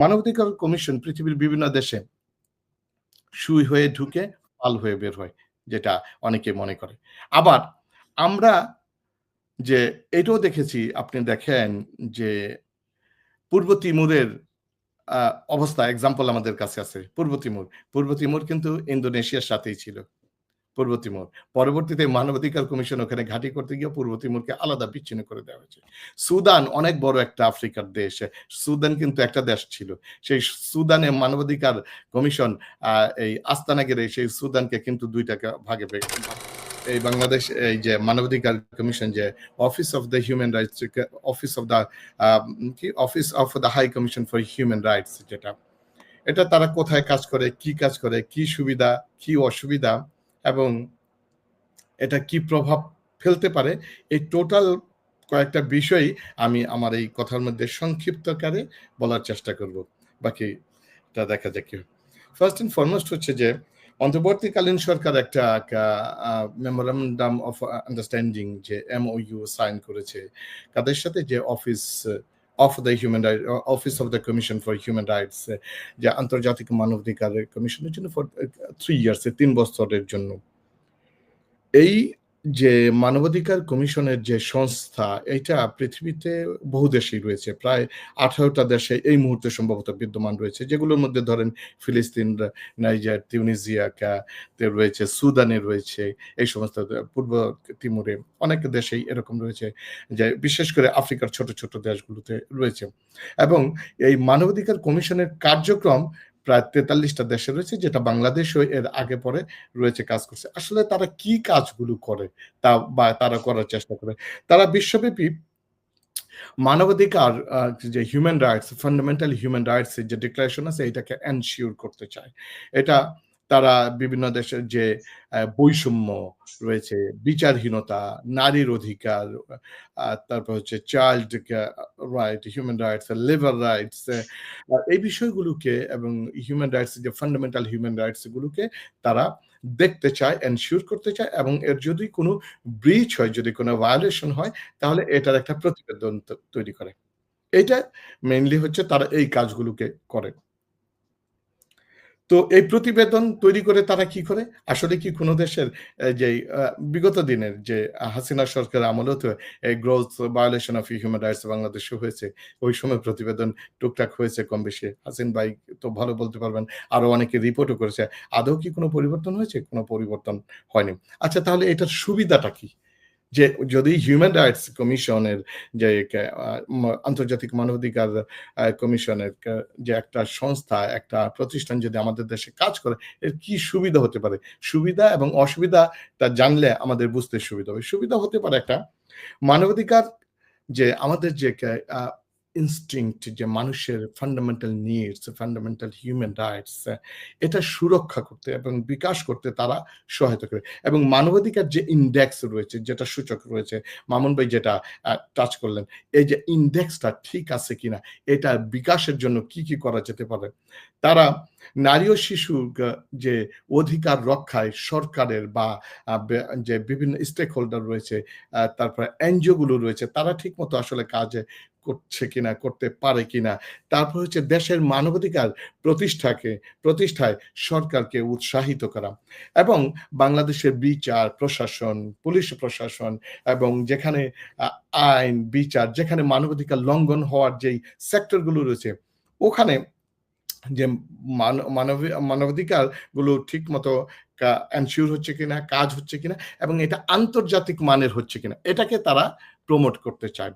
মানবাধিকার কমিশন পৃথিবীর বিভিন্ন দেশে সুই হয়ে ঢুকে পাল হয়ে বের হয়, যেটা অনেকে মনে করে। আবার আমরা যে এটাও দেখেছি, আপনি দেখেন যে পূর্ব তিমুরের অবস্থা এক্সাম্পল আমাদের কাছে আছে, পূর্ব তিমুর। পূর্ব তিমুর কিন্তু ইন্দোনেশিয়ার সাথেই ছিল। পূর্ব তিমুর পরবর্তীতে মানবাধিকার কমিশন ওখানে ঘাঁটি করতে গিয়ে পূর্ব তিমুরকে আলাদা বিচ্ছিন্ন করে দেওয়া হয়েছে। সুদান অনেক বড় একটা আফ্রিকার দেশ। সুদান কিন্তু একটা দেশ ছিল। সেই সুদানে মানবাধিকার কমিশন এই আস্তানা গেলে সেই সুদানকে কিন্তু দুইটাকে ভাগে এই বাংলাদেশ, এই যে মানবাধিকার কমিশন যে office of the human rights, office of the কি? Office of the high commission for human rights যেটা। এটা তারা কোথায় কাজ করে, কি কাজ করে, কি সুবিধা, কি অসুবিধা? এবং এটা কি প্রভাব ফেলতে পারে, এই টোটাল কয়েকটা বিষয় আমি আমার এই কথার মধ্যে সংক্ষিপ্তকারে বলার চেষ্টা করব। বাকি এটা দেখা যাক ফার্স্ট অ্যান্ড ফরমোস্ট হচ্ছে যে, অন্তর্বর্তীকালীন সরকার একটা মেমোরান্ডাম অফ আন্ডারস্ট্যান্ডিং যে এমওইউ সাইন করেছে, তাদের সাথে যে office of the human right office of the commission for human rights যে আন্তর্জাতিক মানবাধিকার কমিশনের জন্য ফর থ্রি ইয়ার্স তিন বছরের জন্য। এই যে মানবাধিকার কমিশনের যে সংস্থা, এটা পৃথিবীতে বহু দেশেই রয়েছে। প্রায় আঠারোটা দেশে এই মুহূর্তে সম্ভবত বিদ্যমান রয়েছে, যেগুলোর মধ্যে ধরেন ফিলিস্তিন নাইজার, তিউনিজিয়া রয়েছে, সুদানে রয়েছে, এই সমস্ত, পূর্ব তিমুরে অনেক দেশেই এরকম রয়েছে, যে বিশেষ করে আফ্রিকার ছোট ছোট দেশগুলোতে রয়েছে। এবং এই মানবাধিকার কমিশনের কার্যক্রম প্রায় তেতাল্লিশটা দেশে রয়েছে, যেটা বাংলাদেশও এর আগে পরে রয়েছে কাজ করছে। আসলে তারা কি কাজগুলো করে তা বা তারা করার চেষ্টা করে? তারা বিশ্বব্যাপী মানবাধিকার যে human rights fundamental human rights যে ডিক্লারেশন আছে, এটাকে এনশিওর করতে চায়। এটা তারা বিভিন্ন দেশের যে বৈষম্য রয়েছে, বিচারহীনতা, নারীর অধিকার তারপর হচ্ছে child right human rights labour rights এই বিষয়গুলোকে এবং হিউম্যান রাইটস যে ফান্ডামেন্টাল হিউম্যান রাইটস গুলোকে তারা দেখতে চায় এনশিওর করতে চায় এবং এর যদি কোনো ব্রিচ হয়, যদি কোনো ভায়োলেশন হয়, তাহলে এটার একটা প্রতিবেদন তৈরি করে। এটা মেইনলি হচ্ছে তারা এই কাজগুলোকে করে। তো এই প্রতিবেদন তৈরি করে তারা কি করে? আসলে কি কোনো দেশের যে বিগত দিনের যে হাসিনা সরকার আমলেও তো gross violation of human rights বাংলাদেশে হয়েছে। ওই সময় প্রতিবেদন টুকটাক হয়েছে কম বেশি। হাসিন ভাই তো ভালো বলতে পারবেন। আরও অনেকে রিপোর্টও করেছে। আদৌ কি কোনো পরিবর্তন হয়েছে? কোনো পরিবর্তন হয়নি। আচ্ছা তাহলে এটার সুবিধাটা কি? যে যদি হিউম্যান রাইটস কমিশনের যে আন্তর্জাতিক মানবাধিকার কমিশনের যে একটা সংস্থা, একটা প্রতিষ্ঠান যদি আমাদের দেশে কাজ করে, এর কি সুবিধা হতে পারে? সুবিধা এবং অসুবিধাটা জানলে আমাদের বুঝতে সুবিধা হবে। সুবিধা হতে পারে একটা মানবাধিকার যে আমাদের যে ইনস্টিংক্ট যে মানুষের fundamental needs fundamental human rights এটা সুরক্ষা করতে এবং বিকাশ করতে তারা সহায়তা করে। এবং মানবাধিকার যে ইন্ডেক্স রয়েছে, যেটা সূচক রয়েছে, মামুন ভাই যেটা টাচ করলেন, এই যে ইন্ডেক্সটা ঠিক আছে কিনা, এটা বিকাশের জন্য কি কি করা যেতে পারে? তারা নারী ও শিশু যে অধিকার রক্ষায় সরকারের বা যে বিভিন্ন স্টেক হোল্ডার রয়েছে তারপরে এনজিওগুলো রয়েছে, তারা ঠিক মতো আসলে কাজে করছে কিনা, করতে পারে কিনা। তারপর হচ্ছে দেশের মানবাধিকার প্রতিষ্ঠাকে, প্রতিষ্ঠায় সরকারকে উৎসাহিত করা। এবং বাংলাদেশের বিচার, প্রশাসন, পুলিশ প্রশাসন এবং যেখানে আইন, বিচার, যেখানে মানবাধিকার লঙ্ঘন হওয়ার যেই সেক্টরগুলো রয়েছে, ওখানে যে মানবাধিকারগুলো ঠিক মতো এনশিওর হচ্ছে কিনা, কাজ হচ্ছে কিনা এবং এটা আন্তর্জাতিক মানের হচ্ছে কিনা, এটাকে তারা প্রমোট করতে চায়।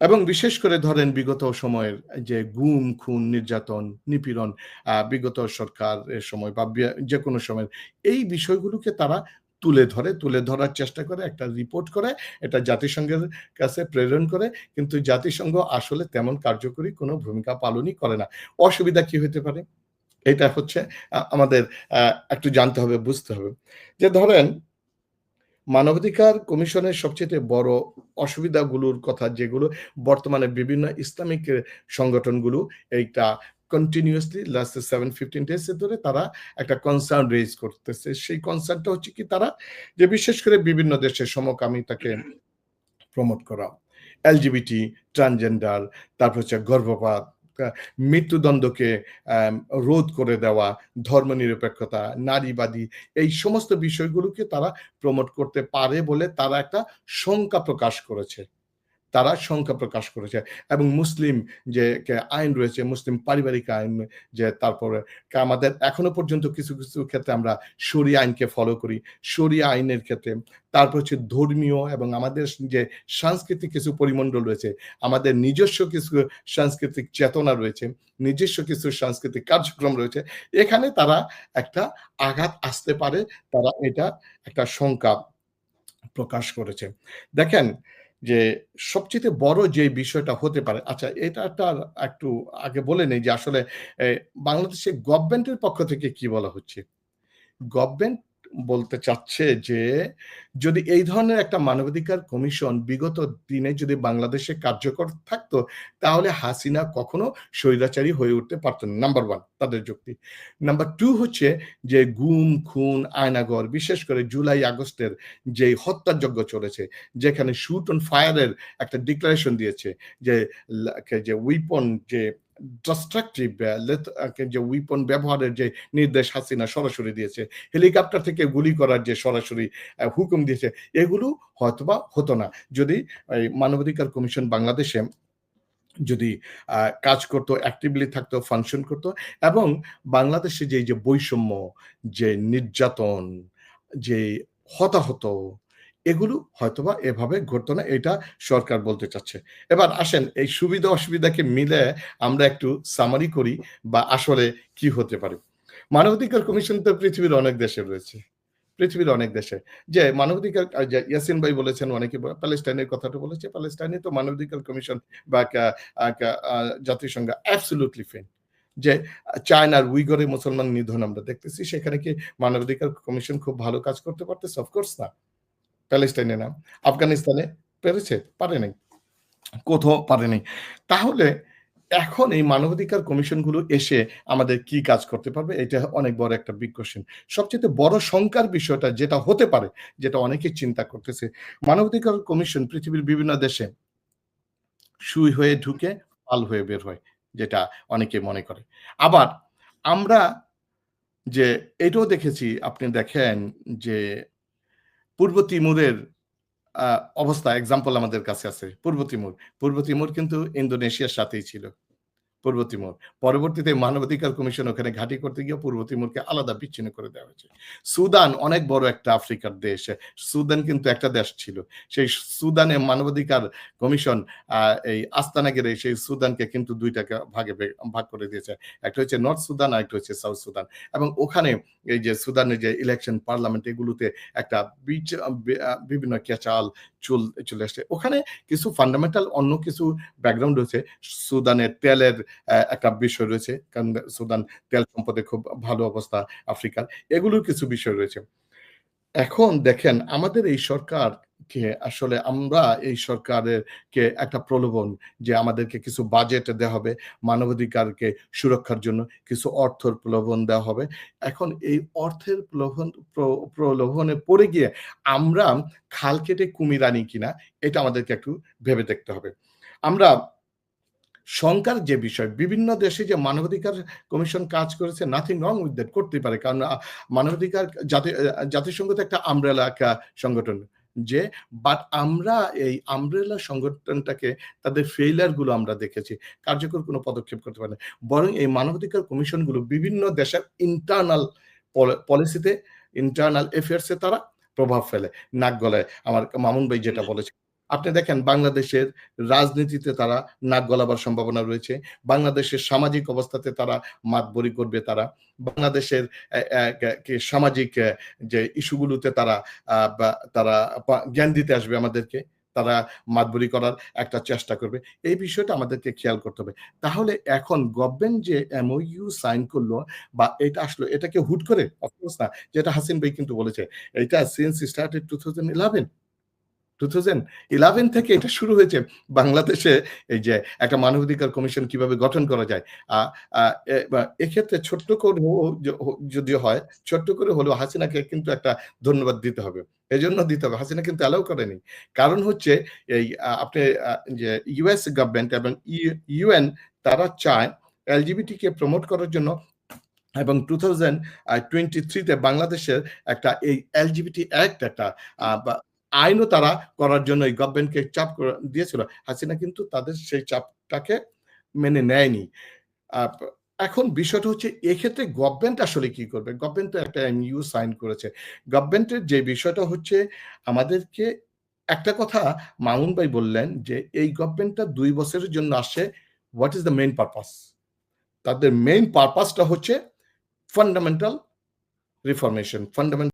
এবং বিশেষ করে ধরেন বিগত সময়ের যে গুম, খুন, নির্যাতন, নিপীড়ন বিগত সরকারের সময় বা যে কোনো সময়ের, এই বিষয়গুলোকে তারা তুলে ধরে, তুলে ধরার চেষ্টা করে, একটা রিপোর্ট করে, এটা জাতিসংঘের কাছে প্রেরণ করে, কিন্তু জাতিসংঘ আসলে তেমন কার্যকরী কোনো ভূমিকা পালনই করে না। অসুবিধা কি হতে পারে? এটা হচ্ছে আমাদের একটু জানতে হবে, বুঝতে হবে। যে ধরেন, মানবাধিকার কমিশনের সবচেয়ে বড় অসুবিধাগুলোর কথা যেগুলো বর্তমানে বিভিন্ন ইসলামিক সংগঠনগুলো এইটা continuously last seven fifteen days ধরে তারা একটা কনসার্ন রেজ করতেছে সেই কনসার্নটা হচ্ছে কি তারা যে বিশেষ করে বিভিন্ন দেশের সমকামিতাকে প্রমোট করা এলজিবিটি ট্রান্সজেন্ডার তারপর হচ্ছে গর্ভপাত মৃত্যুদণ্ডকে রোধ করে দেওয়া, ধর্মনিরপেক্ষতা, নারীবাদী এই সমস্ত বিষয়গুলোকে তারা প্রমোট করতে পারে বলে তারা একটা শঙ্কা প্রকাশ করেছে। তারা শঙ্কা প্রকাশ করেছে এবং মুসলিম যে আইন রয়েছে, মুসলিম পারিবারিক আইন যে তারপরে আমাদের এখনও পর্যন্ত কিছু, কিছু ক্ষেত্রে আমরা শরিয়া আইনকে ফলো করি। শরিয়া আইনের ক্ষেত্রে তারপর হচ্ছে ধর্মীয় এবং আমাদের যে সাংস্কৃতিক কিছু পরিমণ্ডল রয়েছে, আমাদের নিজস্ব কিছু সাংস্কৃতিক চেতনা রয়েছে, নিজস্ব কিছু সাংস্কৃতিক কার্যক্রম রয়েছে। এখানে তারা একটা আঘাত আসতে পারে। তারা এটা একটা শঙ্কা প্রকাশ করেছে। দেখেন যে সবচেয়ে বড় যে বিষয়টা হতে পারে আচ্ছা এটা একটা একটু আগে বলে নেই যে আসলে বাংলাদেশে গভর্নমেন্টের পক্ষ থেকে কি বলা হচ্ছে? গভর্নমেন্ট বলতে চাচ্ছে যে যদি এই ধরনের একটা মানবাধিকার কমিশন বিগত দিনে যদি বাংলাদেশে কার্যকর থাকতো, তাহলে হাসিনা কখনো স্বৈরাচারী হয়ে উঠতে পারত না। নাম্বার ওয়ান তাদের যুক্তি। নাম্বার টু হচ্ছে যে গুম, খুন, আয়নাঘর বিশেষ করে জুলাই আগস্টের যে হত্যাযজ্ঞ চলেছে, যেখানে শুট অন ফায়ারের একটা ডিক্লারেশন দিয়েছে যে যে উইপন যে ডিস্ট্রাকটিভ যে উইপন ব্যবহারের যে নির্দেশ হাসিনা সরাসরি দিয়েছে। হেলিকপ্টার থেকে গুলি করার যে সরাসরি হুকুম দিয়েছে, এগুলো হয়তোবা হতো না। যদি মানবাধিকার কমিশন বাংলাদেশে যদি কাজ করতো অ্যাক্টিভলি থাকতো, ফাংশন করত এবং বাংলাদেশে যে, যে বৈষম্য, যে নির্যাতন, যে হতাহত এগুলো হয়তোবা এভাবে ঘটতো না। এটা সরকার বলতে চাচ্ছে। এবার আসেন এই সুবিধা অসুবিধাকে মিলে আমরা একটু সামারি করি বা আসলে কি হতে পারে। মানবাধিকার কমিশন তো পৃথিবীর অনেক দেশে রয়েছে। পৃথিবীর অনেক দেশে। যে মানবাধিকার ইয়াসিন ভাই বলেছেন, অনেকে প্যালেস্টাইনের কথাটা বলেছে। প্যালেস্টাইনে তো মানবাধিকার কমিশন বা জাতিসংঘ অ্যাবসোলিউটলি ফাইন। যে চায়নার উইগরে মুসলমান নিধন আমরা দেখতেছি। সেখানে কি মানবাধিকার কমিশন খুব ভালো কাজ করতে পারতেছে? অফ কোর্স না। প্যালেস্টাইনে না। আফগানিস্তানে পেরেছে? পারে নাই। কোথাও পারে নাই। তাহলে এখন এই মানবাধিকার কমিশনগুলো এসে আমাদের কি কাজ করতে পারবে? এটা অনেক বড় একটা বিগ কোয়েশ্চেন। সবচাইতে বড় শঙ্কার বিষয়টা যেটা হতে পারে, যেটা অনেকে চিন্তা করতেছে, মানবাধিকার কমিশন পৃথিবীর বিভিন্ন দেশে সুই হয়ে ঢুকে, পাল হয়ে বের হয়। যেটা অনেকে মনে করে। আবার আমরা যে এটাও দেখেছি আপনি দেখেন যে পূর্ব তিমুরের অবস্থা এক্সাম্পল আমাদের কাছে আছে। পূর্ব তিমুর। পূর্ব তিমুর কিন্তু ইন্দোনেশিয়ার সাথেই ছিল। পূর্ব তিমুর। পরবর্তীতে মানবাধিকার কমিশন ওখানে ঘাঁটি করতে গিয়ে পূর্ব তিমুরকে আলাদা বিচ্ছিন্ন করে দেওয়া হয়েছে। সুদান অনেক বড় একটা আফ্রিকার দেশ। সুদান কিন্তু একটা দেশ ছিল। সেই সুদানে মানবাধিকার কমিশন এই আস্তানা গেড়ে সেই সুদানকে কিন্তু দুইটাকে ভাগে ভাগ করে দিয়েছে। একটা হচ্ছে নর্থ সুদান, আর একটা হচ্ছে সাউথ সুদান। এবং ওখানে এই যে সুদানের যে ইলেকশন পার্লামেন্ট এগুলোতে একটা বিচ বিভিন্ন ক্যাচাল চুল চলে আসছে। ওখানে কিছু ফান্ডামেন্টাল অন্য কিছু ব্যাকগ্রাউন্ড রয়েছে। সুদানের তেলের একটা বিষয় রয়েছে। কারণ সুদান তেল সম্পদে খুব ভালো অবস্থা আফ্রিকার। এগুলোর কিছু বিষয় রয়েছে। এখন দেখেন আমাদের এই সরকারকে আসলে আমরা এই সরকারের কে একটা প্রলোভন যে আমাদেরকে কিছু বাজেট দেয়া হবে, মানবাধিকারকে সুরক্ষার জন্য কিছু অর্থর প্রলোভন দেওয়া হবে। এখন এই অর্থের প্রলোভন প্র প্রলোভনে পড়ে গিয়ে আমরা খাল কেটে কুমির আনি কিনা এটা আমাদেরকে একটু ভেবে দেখতে হবে। আমরা শঙ্কার যে বিষয়, বিভিন্ন দেশে যে মানবাধিকার কমিশন কাজ করেছে নাথিং রং উইথ দ্যাট করতেই পারে। কারণ মানবাধিকার জাতি জাতিসংঘ তো একটা আমব্রেলা একটা সংগঠন। যে বাট আমরা এই আমব্রেলা সংগঠনটাকে তাদের ফেইলিউরগুলো আমরা দেখেছি। কার্যকর কোনো পদক্ষেপ করতে পারে না। বরং এই মানবাধিকার কমিশনগুলো বিভিন্ন দেশের ইন্টারনাল পল পলিসিতে ইন্টারনাল অ্যাফেয়ার্স এ তারা প্রভাব ফেলে। নাক গলায় আমার মামুন ভাই যেটা বলেছে। আপনি দেখেন বাংলাদেশের রাজনীতিতে তারা নাক গলাবার সম্ভাবনা রয়েছে। বাংলাদেশের সামাজিক অবস্থাতে তারা মাতবরি করবে তারা। বাংলাদেশের সামাজিক যে ইস্যুগুলোতে তারা তারা জ্ঞান দিতে আসবে আমাদেরকে। তারা মাতবরি করার একটা চেষ্টা করবে। এই বিষয়টা আমাদেরকে খেয়াল করতে হবে। তাহলে এখন গভর্নমেন্ট যে MOU সাইন করল বা এটা আসলো, এটাকে হুট করে? অফ কোর্স না। যেটা হাসিন ভাই কিন্তু বলেছে। এটা সিন্স স্টার্টেড 2011 2011 থেকে এটা শুরু হয়েছে বাংলাদেশে এই যে একটা মানবাধিকার কমিশন কীভাবে গঠন করা যায়। এক্ষেত্রে ছোট্ট করেও য যদিও হয়, ছোট্ট করে হলেও হাসিনাকে কিন্তু একটা ধন্যবাদ দিতে হবে। এজন্য দিতে হবে। হাসিনা কিন্তু অ্যালাউ করেনি। কারণ হচ্ছে এই আপনি যে ইউএস গভর্নমেন্ট এবং ইউ ইউএন তারা চায় এলজিবিটি কে প্রমোট করার জন্য এবং টু থাউজেন্ড টোয়েন্টি থ্রিতে বাংলাদেশের একটা এই এলজিবিটি অ্যাক্ট একটা আইনও তারা করার জন্য এই গভর্নমেন্টকে চাপ দিয়েছিল। হাসিনা কিন্তু তাদের সেই চাপটাকে মেনে নেয়নি। এখন বিষয়টা হচ্ছে এক্ষেত্রে গভর্নমেন্ট আসলে কি করবে? গভর্নমেন্ট তো একটা এমইউ সাইন করেছে। গভর্নমেন্টের যে বিষয়টা হচ্ছে, আমাদেরকে একটা কথা মামুন ভাই বললেন যে, এই গভর্নমেন্টটা দুই বছরের জন্য আসে what is the main purpose? তাদের মেইন পারপাসটা হচ্ছে ফান্ডামেন্টাল রিফর্মেশন ফান্ডামেন্টাল